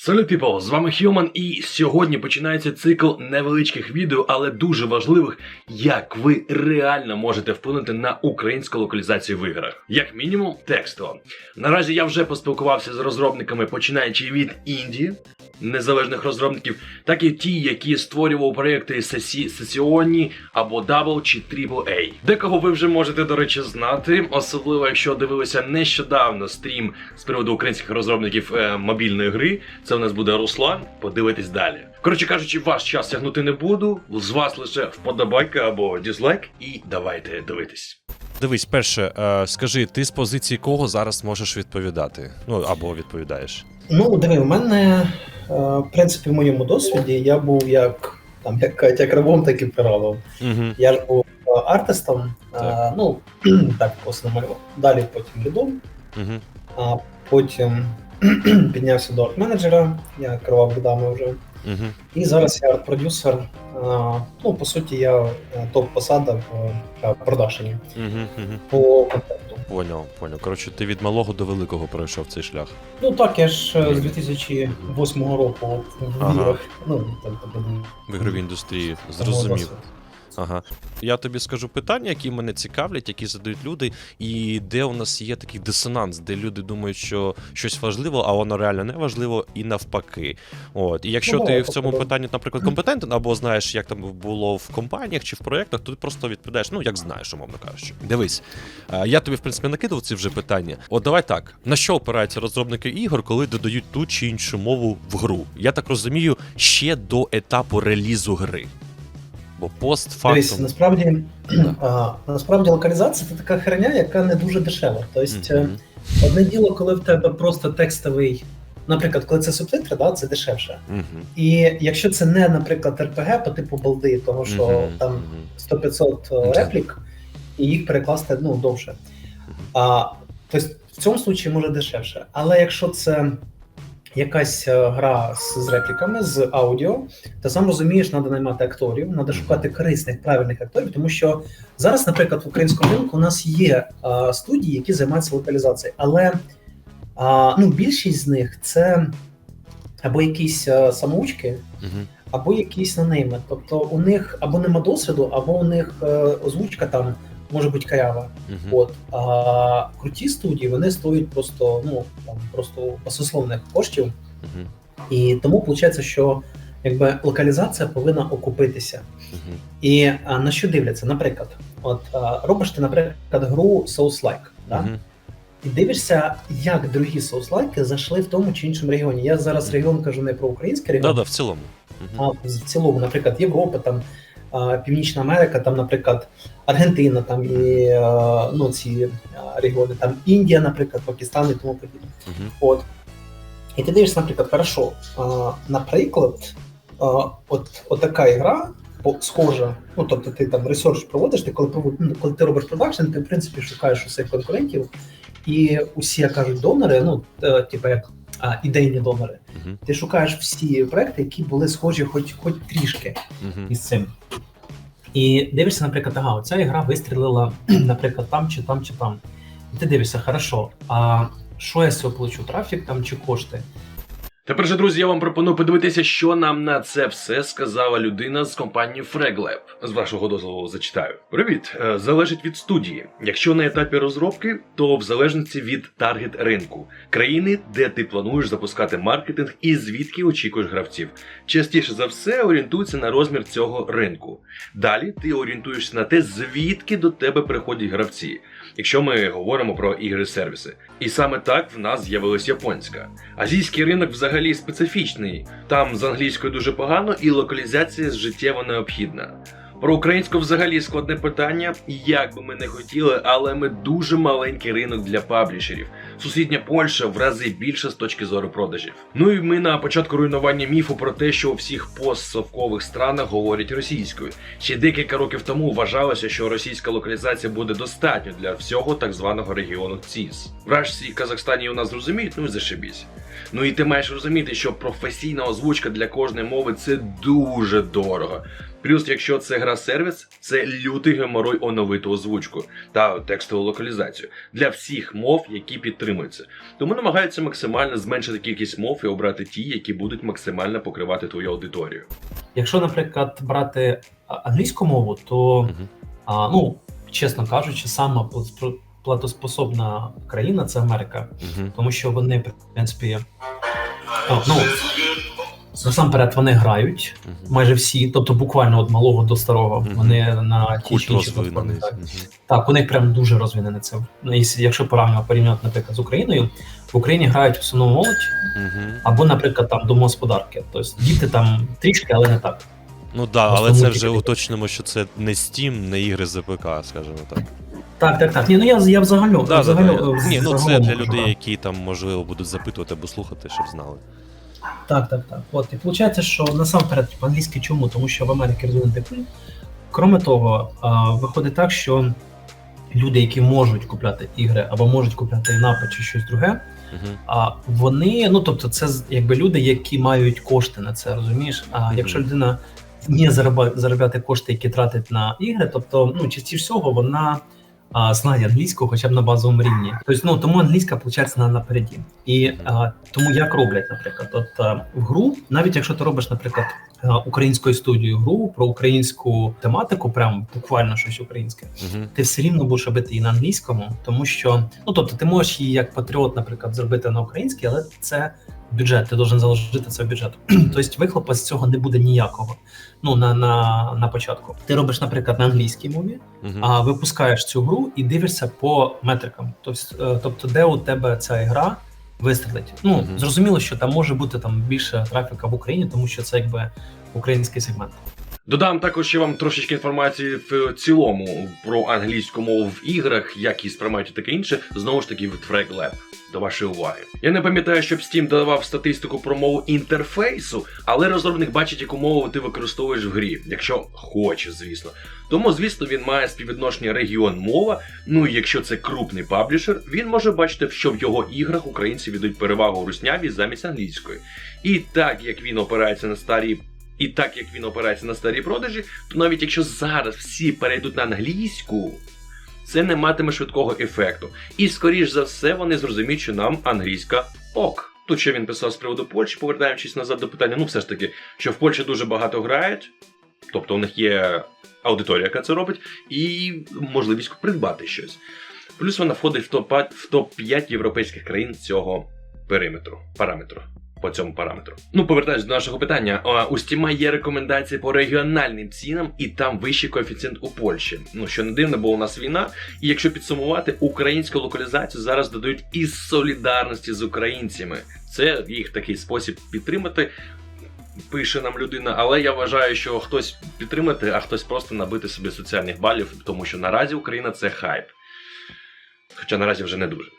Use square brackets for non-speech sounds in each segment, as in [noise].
Салют, people! З вами Human і сьогодні починається цикл невеличких відео, але дуже важливих, як ви реально можете вплинути на українську локалізацію в іграх. Як мінімум, текстово. Наразі я вже поспілкувався з розробниками, починаючи від інді, незалежних розробників, так і ті, які створювали проекти сесі... сесіонні або Double чи AAA. Декого ви вже можете, до речі, знати, особливо якщо дивилися нещодавно стрім з приводу українських розробників е, мобільної гри. Це у нас буде Руслан. Подивитись далі. Коротше кажучи, ваш час тягнути не буду. З вас лише вподобайка або дізлайк, і давайте дивитись. Дивись, перше, е, скажи, ти з позиції кого зараз можеш відповідати? Ну або відповідаєш. Ну, диви, у мене, е, в принципі, в моєму досвіді я був як там як, як рабом, так і пиралом. Угу. Я ж був е, артистом, е, Так. ну [clears throat] так просто малював. Далі потім лідом, Угу. а потім [clears throat] піднявся до арт-менеджера, я керував лідами вже. Угу. І зараз я арт-продюсер. Е, Ну, по суті, я е, топ-посада в е, продакшені Угу. Угу. по контенту. Поняв, поняв. Коротше, ти від малого до великого пройшов цей шлях. Ну так, я ж з 2008 року в Ага. іграх. Ну, там, тобто, В ігровій індустрії. Зрозумів. Ага. Я тобі скажу питання, які мене цікавлять, які задають люди, і де у нас є такий дисонанс, де люди думають, що щось важливо, а воно реально не важливо, і навпаки. От. І якщо Ну, ти в цьому питанні, наприклад, компетентен, або знаєш, як там було в компаніях чи в проєктах, то ти просто відповідаєш, ну як знаєш, умовно кажучи. Дивись, я тобі, в принципі, накидав ці вже питання. От давай так: на що опираються розробники ігор, коли додають ту чи іншу мову в гру? Я так розумію, ще до етапу релізу гри. Бо постфактум. Дивись, насправді, [clears throat] а, насправді локалізація це така херня, яка не дуже дешева. Тобто, е, Мгм. одне діло, коли в тебе просто текстовий, наприклад, коли це субтитри, да, це дешевше. Мгм. І якщо це не, наприклад, РПГ по типу балди, того що Мгм. там 100-500 Ну, реплік, і їх перекласти ну, довше. А, тобто, в цьому случаї може дешевше. Але якщо це якась е, гра з, з репліками, з аудіо, то сам розумієш, треба наймати акторів, треба шукати корисних, правильних акторів, тому що зараз, наприклад, в українському ринку у нас є а, студії, які займаються локалізацією, але а, ну, більшість з них це або якісь а, самоучки, Мгм. або якісь нонейми. Тобто у них або нема досвіду, або у них е, озвучка там може бути карява. Мгм. От а круті студії вони стоять просто ну там просто басословних коштів, Мгм. і тому виходить, що якби локалізація повинна окупитися. Мгм. І а, на що дивляться? Наприклад, от а, робиш ти, наприклад, гру Souls-like, да? Мгм. і дивишся, як другі Souls-like зайшли в тому чи іншому регіоні. Я зараз регіон кажу не про український регіон, Да-да, в цілому. А в цілому, наприклад, Європа, там Північна Америка, там, наприклад, Аргентина, там і ну, ці регіони, там Індія, наприклад, Пакистан і тому подібне. Мгм. От. І ти дивишся, наприклад, хорошо, наприклад, от, от така ігра. Схожа, ну тобто ти там ресерч проводиш, ти коли ну, коли ти робиш продакшн, ти в принципі шукаєш усіх конкурентів, і усі як кажуть донори, ну е, типу як а, ідейні донори. Мгм. Ти шукаєш всі проекти, які були схожі хоч хоч трішки Мгм. із цим. І дивишся, наприклад, ага, оця ігра вистрілила, [clears throat] наприклад, там чи там, чи там. І ти дивишся, хорошо, а що я з цього получу? Трафік там чи кошти? Тепер же, друзі, я вам пропоную подивитися, що нам на це все сказала людина з компанії Freglab. З вашого дозволу зачитаю. Привіт, Е, залежить від студії. Якщо на етапі розробки, то в залежності від таргет ринку, країни, де ти плануєш запускати маркетинг і звідки очікуєш гравців. Частіше за все орієнтуйся на розмір цього ринку. Далі ти орієнтуєшся на те, звідки до тебе приходять гравці, якщо ми говоримо про ігри-сервіси. І саме так в нас з'явилась японська. Азійський ринок взагалі специфічний. Там з англійською дуже погано, і локалізація життєво необхідна. Про українську взагалі складне питання, як би ми не хотіли, але ми дуже маленький ринок для паблішерів. Сусідня Польща в рази більше з точки зору продажів. Ну і ми на початку руйнування міфу про те, що у всіх постсовкових странах говорять російською. Ще декілька років тому вважалося, що російська локалізація буде достатньо для всього так званого регіону ЦІС. Вражці і Казахстані у нас зрозуміють, ну і зашибісь. Ну і ти маєш розуміти, що професійна озвучка для кожної мови це дуже дорого. Плюс, якщо це гра сервіс, це лютий геморой оновити озвучку та текстову локалізацію для всіх мов, які підтримуються. Тому намагаються максимально зменшити кількість мов і обрати ті, які будуть максимально покривати твою аудиторію. Якщо, наприклад, брати англійську мову, то Мгм. а, ну чесно кажучи, сама плат- платоспособна країна це Америка, Мгм. тому що вони, в принципі, а, ну насамперед вони грають Мгм. майже всі, тобто буквально від малого до старого, Мгм. вони на ті чи інші платформи. розвинений. Так. Мгм. так, у них прям дуже розвинене це. Ну, якщо- Якщо порівняти, порівняти, наприклад, з Україною, в Україні грають в основному молодь Мгм. або, наприклад, там домогосподарки. Тобто діти там трішки, але не так. Ну так, да, але це вже уточнимо, що це не Steam, не ігри з АПК, скажімо так. Так, так, так. Ні, ну я, я взагалі. Да, да, взагалі да. Ні, ну це для людей, які там можливо будуть запитувати або слухати, щоб знали. Так, так, так. От і виходить, що насамперед типу, англійський чому? Тому що в Америці розвинутий культ. Крім того, а, виходить так, що люди, які можуть купляти ігри або можуть купляти інапи чи щось друге, Мгм. а вони, ну тобто, це якби люди, які мають кошти на це, розумієш? А Мгм. якщо людина вміє зароба- заробляти кошти, які тратить на ігри, тобто, ну частіше всього вона. А, знає англійську хоча б на базовому рівні. Тобто, ну тому англійська виходить на напереді. І а, тому як роблять, наприклад, от а, в гру, навіть якщо ти робиш, наприклад, українською студією гру про українську тематику, прям буквально щось українське, Мгм. ти все рівно будеш робити її на англійському, тому що ну тобто ти можеш її як патріот, наприклад, зробити на українській, але це бюджет, ти должен заложити це в бюджет. [clears throat] тобто вихлопа з цього не буде ніякого. Ну на, на, на початку. Ти робиш, наприклад, на англійській мові, а випускаєш цю гру і дивишся по метрикам. Тобто, е, тобто де у тебе ця гра вистрілить. Ну зрозуміло, що там може бути там більше трафіка в Україні, тому що це якби український сегмент. Додам також ще вам трошечки інформації в цілому про англійську мову в іграх, як її сприймають і таке інше, знову ж таки від FragLab. До вашої уваги. Я не пам'ятаю, щоб Steam додавав статистику про мову інтерфейсу, але розробник бачить, яку мову ти використовуєш в грі, якщо хоче, звісно. Тому, звісно, він має співвідношення регіон мова. Ну і якщо це крупний паблішер, він може бачити, що в його іграх українці віддають перевагу русняві замість англійської. І так як він опирається на старі і так як він опирається на старі продажі, то навіть якщо зараз всі перейдуть на англійську, це не матиме швидкого ефекту. І скоріш за все вони зрозуміють, що нам англійська ок. Тут ще він писав з приводу Польщі, повертаючись назад до питання, ну все ж таки, що в Польщі дуже багато грають, тобто у них є аудиторія, яка це робить, і можливість придбати щось. Плюс вона входить в топ-5 європейських країн цього периметру, параметру по цьому параметру. Ну, повертаюсь до нашого питання. У Steam є рекомендації по регіональним цінам, і там вищий коефіцієнт у Польщі. Ну що не дивно, бо у нас війна. І якщо підсумувати, українську локалізацію зараз додають із солідарності з українцями. Це їх такий спосіб підтримати. Пише нам людина, але я вважаю, що хтось підтримати, а хтось просто набити собі соціальних балів, тому що наразі Україна це хайп. Хоча наразі вже не дуже.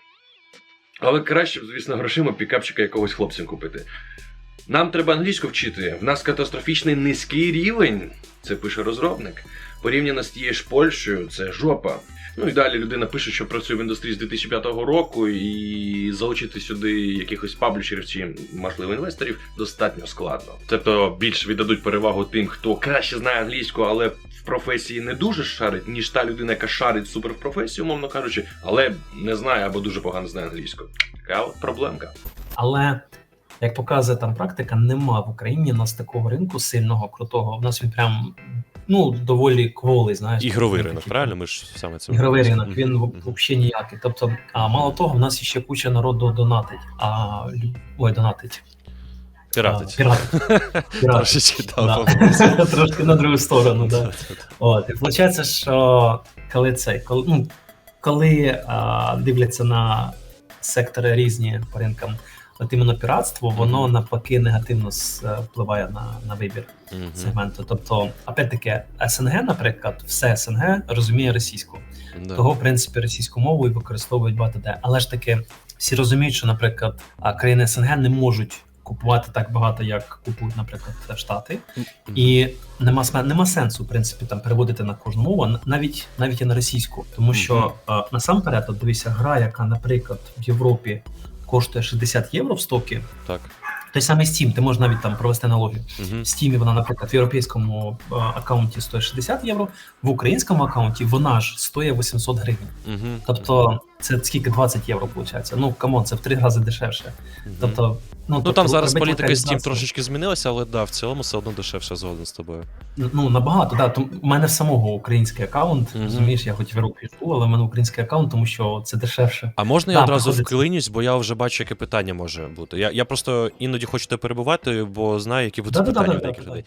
Але краще, звісно, грошима пікапчика якогось хлопцям купити. Нам треба англійську вчити. В нас катастрофічний низький рівень, це пише розробник. Порівняно з тією ж Польщею, це жопа. Ну і далі людина пише, що працює в індустрії з 2005 року, і залучити сюди якихось паблішерів чи, можливо, інвесторів достатньо складно. Тобто більш віддадуть перевагу тим, хто краще знає англійську, але в професії не дуже шарить, ніж та людина, яка шарить супер в професії, умовно кажучи, але не знає або дуже погано знає англійську. Така от проблемка. Але як показує там практика, нема в Україні у нас такого ринку сильного, крутого. У нас він прям ну доволі кволий, знаєш. Ігровий ринок, правильно? Ми ж саме це Ігровий ринок, він взагалі ніякий. Тобто, а мало того, в нас ще куча народу донатить. А ой, донатить. Піратить. [laughs] Трошечки. [laughs] Трошки на другу сторону, да. [laughs] От, і виходить, що коли це, коли, ну, коли а, дивляться на сектори різні по ринкам, от іменно піратство, воно навпаки негативно е, впливає на, на вибір Мгм. сегменту. Тобто, опять-таки, СНГ, наприклад, все СНГ розуміє російську. Да. Того, в принципі, російську мову і використовують багато де. Але ж таки, всі розуміють, що, наприклад, країни СНГ не можуть купувати так багато, як купують, наприклад, Штати. І нема нема сенсу, в принципі, там переводити на кожну мову, навіть навіть і на російську. Тому що е, насамперед, от дивися, гра, яка, наприклад, в Європі коштує 60 євро в стокі. Так. Той самий Steam, ти можеш навіть там провести аналогію. Угу. В Steam вона, наприклад, в європейському е, аккаунті стоїть 60 євро, в українському аккаунті вона ж стоїть 800 гривень. Угу. Тобто це скільки 20 євро виходить. Ну камон, це в три рази дешевше. Тобто, ну, Ну тобто, там зараз політика Steam трошечки змінилася, але да, в цілому все одно дешевше згоден з тобою. Ну набагато, да. То у мене самого український аккаунт. Мгм. Розумієш, я хоч в Європі живу, але в мене український аккаунт, тому що це дешевше. А можна я одразу вклинюсь, бо я вже бачу, яке питання може бути. Я, я просто іноді хочу тебе перебувати, бо знаю, які будуть питання в да, деяких да, людей.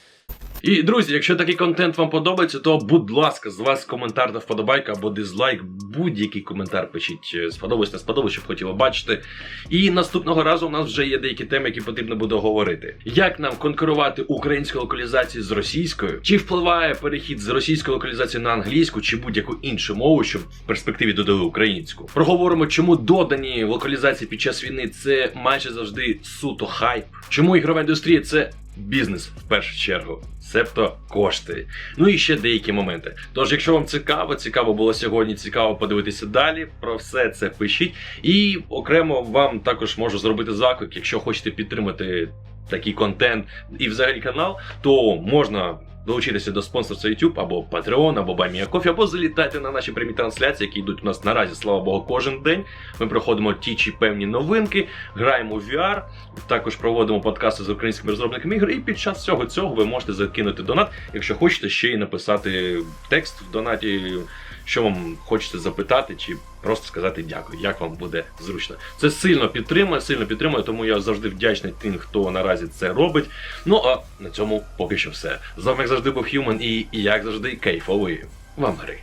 І друзі, якщо такий контент вам подобається, то будь ласка, з вас коментар та вподобайка або дизлайк. Будь-який коментар пишіть, е, сподобалось, не сподобалось, що б хотіли бачити. І наступного разу у нас вже є деякі теми, які потрібно буде говорити. Як нам конкурувати українську локалізацію з російською? Чи впливає перехід з російської локалізації на англійську чи будь-яку іншу мову, щоб в перспективі додали українську? Проговоримо, чому додані локалізації під час війни це майже завжди суто хайп. Чому ігрова індустрія це бізнес в першу чергу. Себто кошти. Ну і ще деякі моменти. Тож, якщо вам цікаво, цікаво було сьогодні, цікаво подивитися далі. Про все це пишіть. І окремо вам також можу зробити заклик, якщо хочете підтримати такий контент і взагалі канал, то можна. Долучитися до спонсорства YouTube або Patreon, або BuyMeACoffee, або залітайте на наші прямі трансляції, які йдуть у нас наразі, слава Богу, кожен день. Ми проходимо ті чи певні новинки, граємо в VR, також проводимо подкасти з українськими розробниками ігор. І під час всього цього ви можете закинути донат, якщо хочете ще й написати текст в донаті, що вам хочете запитати, чи просто сказати дякую, як вам буде зручно. Це сильно підтримує, сильно підтримує, тому я завжди вдячний тим, хто наразі це робить. Ну а на цьому поки що все. З вами як завжди був Human і, як завжди, кайфової вам гри.